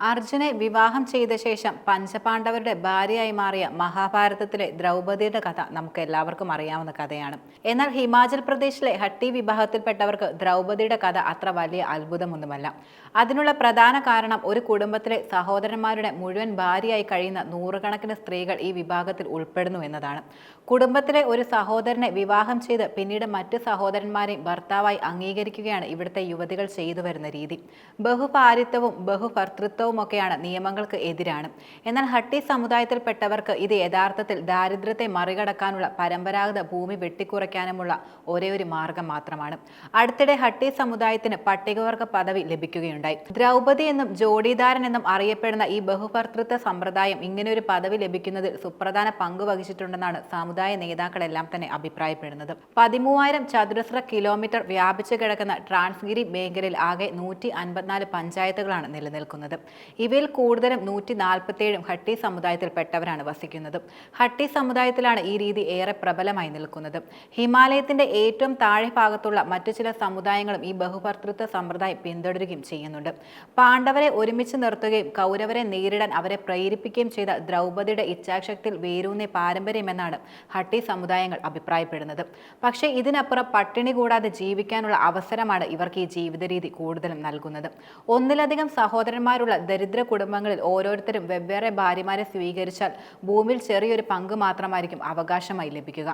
അർജുനെ വിവാഹം ചെയ്ത ശേഷം പഞ്ചപാണ്ഡവരുടെ ഭാര്യയായി മാറിയ മഹാഭാരതത്തിലെ ദ്രൗപദിയുടെ കഥ നമുക്ക് എല്ലാവർക്കും അറിയാവുന്ന കഥയാണ്. എന്നാൽ ഹിമാചൽ പ്രദേശിലെ ഹട്ടി വിഭാഗത്തിൽപ്പെട്ടവർക്ക് ദ്രൗപദിയുടെ കഥ അത്ര വലിയ അത്ഭുതമൊന്നുമല്ല. അതിനുള്ള പ്രധാന കാരണം ഒരു കുടുംബത്തിലെ സഹോദരന്മാരുടെ മുഴുവൻ ഭാര്യയായി കഴിയുന്ന നൂറുകണക്കിന് സ്ത്രീകൾ ഈ വിഭാഗത്തിൽ ഉൾപ്പെടുന്നു എന്നതാണ്. കുടുംബത്തിലെ ഒരു സഹോദരനെ വിവാഹം ചെയ്ത് പിന്നീട് മറ്റ് സഹോദരന്മാരെയും ഭർത്താവായി അംഗീകരിക്കുകയാണ് ഇവിടുത്തെ യുവതികൾ ചെയ്തു വരുന്ന രീതി. ബഹുഭാരിത്വവും ബഹുഭർത്തൃത്വവും ഒക്കെയാണ് നിയമങ്ങൾക്ക് എതിരാണ്. എന്നാൽ ഹട്ടി സമുദായത്തിൽപ്പെട്ടവർക്ക് ഇത് യഥാർത്ഥത്തിൽ ദാരിദ്ര്യത്തെ മറികടക്കാനുള്ള പരമ്പരാഗത ഭൂമി വെട്ടിക്കുറയ്ക്കാനുമുള്ള ഒരേ ഒരു മാർഗം മാത്രമാണ്. അടുത്തിടെ ഹട്ടി സമുദായത്തിന് പട്ടികവർഗ പദവി ലഭിക്കുകയുണ്ടായി. ദ്രൗപദി എന്നും ജോഡിദാരൻ എന്നും അറിയപ്പെടുന്ന ഈ ബഹുഭർത്തൃത്വ സമ്പ്രദായം ഇങ്ങനെയൊരു പദവി ലഭിക്കുന്നതിൽ സുപ്രധാന പങ്ക് വഹിച്ചിട്ടുണ്ടെന്നാണ് സമുദായ നേതാക്കളെല്ലാം തന്നെ അഭിപ്രായപ്പെടുന്നത്. പതിമൂവായിരം ചതുരശ്ര കിലോമീറ്റർ വ്യാപിച്ചു കിടക്കുന്ന ട്രാൻസ്ഗിരി മേഖലയിൽ ആകെ നൂറ്റി അൻപത്തിനാല് പഞ്ചായത്തുകളാണ് നിലനിൽക്കുന്നത്. ഇവയിൽ കൂടുതലും നൂറ്റി നാൽപ്പത്തിയേഴും ഹട്ടി സമുദായത്തിൽപ്പെട്ടവരാണ് വസിക്കുന്നത്. ഹട്ടി സമുദായത്തിലാണ് ഈ രീതി ഏറെ പ്രബലമായി നിൽക്കുന്നത്. ഹിമാലയത്തിന്റെ ഏറ്റവും താഴെ ഭാഗത്തുള്ള മറ്റു ചില സമുദായങ്ങളും ഈ ബഹുഭർത്തൃത്വ സമ്പ്രദായം പിന്തുടരുകയും ചെയ്യുന്നുണ്ട്. പാണ്ഡവരെ ഒരുമിച്ച് നിർത്തുകയും കൗരവരെ നേരിടാൻ അവരെ പ്രേരിപ്പിക്കുകയും ചെയ്ത ദ്രൗപദിയുടെ ഇച്ഛാശക്തിയിൽ വേരൂന്നിയ പാരമ്പര്യമെന്നാണ് ഹട്ടി സമുദായങ്ങൾ അഭിപ്രായപ്പെടുന്നത്. പക്ഷേ ഇതിനപ്പുറം പട്ടിണി കൂടാതെ ജീവിക്കാനുള്ള അവസരമാണ് ഇവർക്ക് ഈ ജീവിത രീതി കൂടുതലും നൽകുന്നത്. ഒന്നിലധികം സഹോദരന്മാരുള്ള ദരിദ്ര കുടുംബങ്ങളിൽ ഓരോരുത്തരും വെവ്വേറെ ഭാര്യമാരെ സ്വീകരിച്ചാൽ ഭൂമിയിൽ ചെറിയൊരു പങ്ക് മാത്രമായിരിക്കും അവകാശമായി ലഭിക്കുക.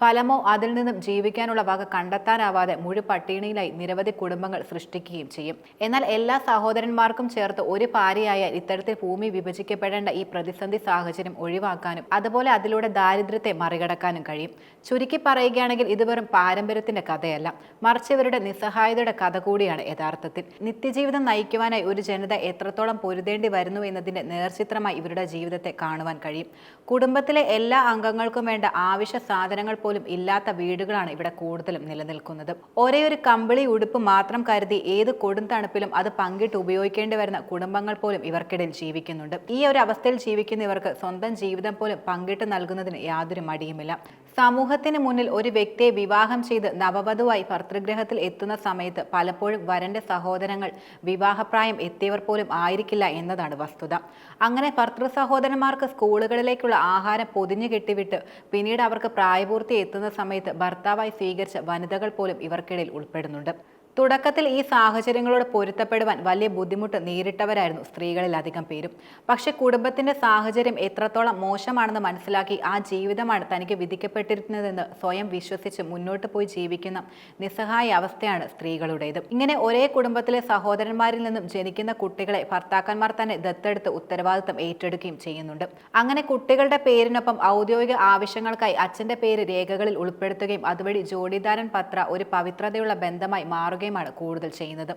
ഫലമോ അതിൽ നിന്നും ജീവിക്കാനുള്ള വക കണ്ടെത്താനാവാതെ മുഴു പട്ടിണിയിലായി നിരവധി കുടുംബങ്ങൾ സൃഷ്ടിക്കുകയും ചെയ്യും. എന്നാൽ എല്ലാ സഹോദരന്മാർക്കും ചേർത്ത് ഒരു ഭാര്യയായാൽ ഇത്തരത്തിൽ ഭൂമി വിഭജിക്കപ്പെടേണ്ട ഈ പ്രതിസന്ധി സാഹചര്യം ഒഴിവാക്കാനും അതുപോലെ അതിലൂടെ ദാരിദ്ര്യത്തെ മറികടക്കാനും കഴിയും. ചുരുക്കി പറയുകയാണെങ്കിൽ ഇത് വെറും പാരമ്പര്യത്തിന്റെ കഥയല്ല. മറിച്ച് ഇവരുടെ നിസ്സഹായതയുടെ കഥ കൂടിയാണ് യഥാർത്ഥത്തിൽ. നിത്യജീവിതം നയിക്കുവാനായി ഒരു ജനത എത്രത്തോളം പൊരുതേണ്ടി വരുന്നു എന്നതിന്റെ നേർചിത്രമായി ഇവരുടെ ജീവിതത്തെ കാണുവാൻ കഴിയും. കുടുംബത്തിലെ എല്ലാ അംഗങ്ങൾക്കും വേണ്ട ആവശ്യ സാധനങ്ങൾ പോലും ഇല്ലാത്ത വീടുകളാണ് ഇവിടെ കൂടുതലും നിലനിൽക്കുന്നത്. ഒരേ ഒരു കമ്പിളി ഉടുപ്പ് മാത്രം കരുതി ഏത് കൊടും തണുപ്പിലും അത് പങ്കിട്ട് ഉപയോഗിക്കേണ്ടി വരുന്ന കുടുംബങ്ങൾ പോലും ഇവർക്കിടയിൽ ജീവിക്കുന്നുണ്ട്. ഈ ഒരു അവസ്ഥയിൽ ജീവിക്കുന്ന ഇവർക്ക് സ്വന്തം ജീവിതം പോലും പങ്കിട്ട് നൽകുന്നതിന് യാതൊരു മടിയുമില്ല. സമൂഹത്തിന് മുന്നിൽ ഒരു വ്യക്തിയെ വിവാഹം ചെയ്ത് നവവധുവായി ഭർത്തൃഗ്രഹത്തിൽ എത്തുന്ന സമയത്ത് പലപ്പോഴും വരന്റെ സഹോദരങ്ങൾ വിവാഹപ്രായം എത്തിയവർ പോലും ആയിരിക്കില്ല എന്നതാണ് വസ്തുത. അങ്ങനെ ഭർത്തൃ സഹോദരന്മാർക്ക് സ്കൂളുകളിലേക്കുള്ള ആഹാരം പൊതിഞ്ഞു കെട്ടിവിട്ട് പിന്നീട് അവർക്ക് പ്രായപൂർത്തി എത്തുന്ന സമയത്ത് ഭർത്താവായി സ്വീകരിച്ച വനിതകൾ പോലും ഇവർക്കിടയിൽ ഉൾപ്പെടുന്നുണ്ട്. തുടക്കത്തിൽ ഈ സാഹചര്യങ്ങളോട് പൊരുത്തപ്പെടുവാൻ വലിയ ബുദ്ധിമുട്ട് നേരിട്ടവരായിരുന്നു സ്ത്രീകളിൽ അധികം പേരും. പക്ഷേ കുടുംബത്തിന്റെ സാഹചര്യം എത്രത്തോളം മോശമാണെന്ന് മനസ്സിലാക്കി ആ ജീവിതമാണ് തനിക്ക് വിധിക്കപ്പെട്ടിരുന്നതെന്ന് സ്വയം വിശ്വസിച്ച് മുന്നോട്ട് പോയി ജീവിക്കുന്ന നിസ്സഹായ അവസ്ഥയാണ് സ്ത്രീകളുടേത്. ഇങ്ങനെ ഒരേ കുടുംബത്തിലെ സഹോദരന്മാരിൽ നിന്നും ജനിക്കുന്ന കുട്ടികളെ ഭർത്താക്കന്മാർ തന്നെ ദത്തെടുത്ത് ഉത്തരവാദിത്തം ഏറ്റെടുക്കുകയും ചെയ്യുന്നുണ്ട്. അങ്ങനെ കുട്ടികളുടെ പേരിനൊപ്പം ഔദ്യോഗിക ആവശ്യങ്ങൾക്കായി അച്ഛന്റെ പേര് രേഖകളിൽ ഉൾപ്പെടുത്തുകയും അതുവഴി ജോഡിദാരൻ പത്ര ഒരു പവിത്രതയുള്ള ബന്ധമായി മാറുകയുമാണ് കൂടുതൽ ചെയ്യുന്നത്.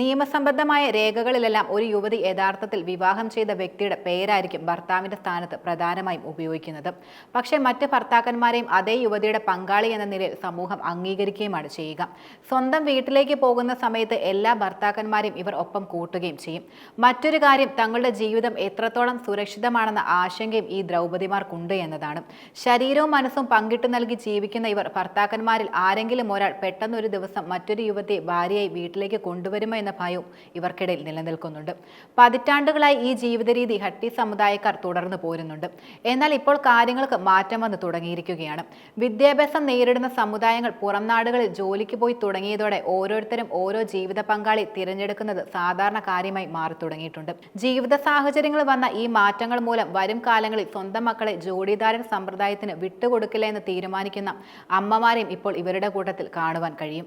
നിയമസംബന്ധമായ രേഖകളിലെല്ലാം ഒരു യുവതി യഥാർത്ഥത്തിൽ വിവാഹം ചെയ്ത വ്യക്തിയുടെ പേരായിരിക്കും ഭർത്താവിന്റെ സ്ഥാനത്ത് പ്രധാനമായും ഉപയോഗിക്കുന്നത്. പക്ഷേ മറ്റ് ഭർത്താക്കന്മാരെയും അതേ യുവതിയുടെ പങ്കാളി എന്ന നിലയിൽ സമൂഹം അംഗീകരിക്കുകയുമാണ് ചെയ്യുക. സ്വന്തം വീട്ടിലേക്ക് പോകുന്ന സമയത്ത് എല്ലാ ഭർത്താക്കന്മാരെയും ഇവർ ഒപ്പം കൂട്ടുകയും ചെയ്യും. മറ്റൊരു കാര്യം തങ്ങളുടെ ജീവിതം എത്രത്തോളം സുരക്ഷിതമാണെന്ന ആശങ്കയും ഈ ദ്രൗപതിമാർക്കുണ്ട് എന്നതാണ്. ശരീരവും മനസ്സും പങ്കിട്ട് നൽകി ജീവിക്കുന്ന ഇവർ ഭർത്താക്കന്മാരിൽ ആരെങ്കിലും ഒരാൾ പെട്ടെന്നൊരു ദിവസം മറ്റൊരു യുവതിയെ ഭാര്യയായി വീട്ടിലേക്ക് കൊണ്ടുവരുമോ എന്ന ഭയവും ഇവർക്കിടയിൽ നിലനിൽക്കുന്നുണ്ട്. പതിറ്റാണ്ടുകളായി ഈ ജീവിതരീതി ഹട്ടി സമുദായക്കാർ തുടർന്നു പോരുന്നുണ്ട്. എന്നാൽ ഇപ്പോൾ കാര്യങ്ങൾക്ക് മാറ്റം വന്ന് തുടങ്ങിയിരിക്കുകയാണ്. വിദ്യാഭ്യാസം നേരിടുന്ന സമുദായങ്ങൾ പുറം നാടുകളിൽ ജോലിക്ക് പോയി തുടങ്ങിയതോടെ ഓരോരുത്തരും ഓരോ ജീവിത പങ്കാളി തിരഞ്ഞെടുക്കുന്നത് സാധാരണ കാര്യമായി മാറി തുടങ്ങിയിട്ടുണ്ട്. ജീവിത സാഹചര്യങ്ങൾ വന്ന ഈ മാറ്റങ്ങൾ മൂലം വരും കാലങ്ങളിൽ സ്വന്തം മക്കളെ ജോഡിദാരൻ സമ്പ്രദായത്തിന് വിട്ടുകൊടുക്കില്ല എന്ന് തീരുമാനിക്കുന്ന അമ്മമാരെയും ഇപ്പോൾ ഇവരുടെ കൂട്ടത്തിൽ കാണുവാൻ കഴിയും.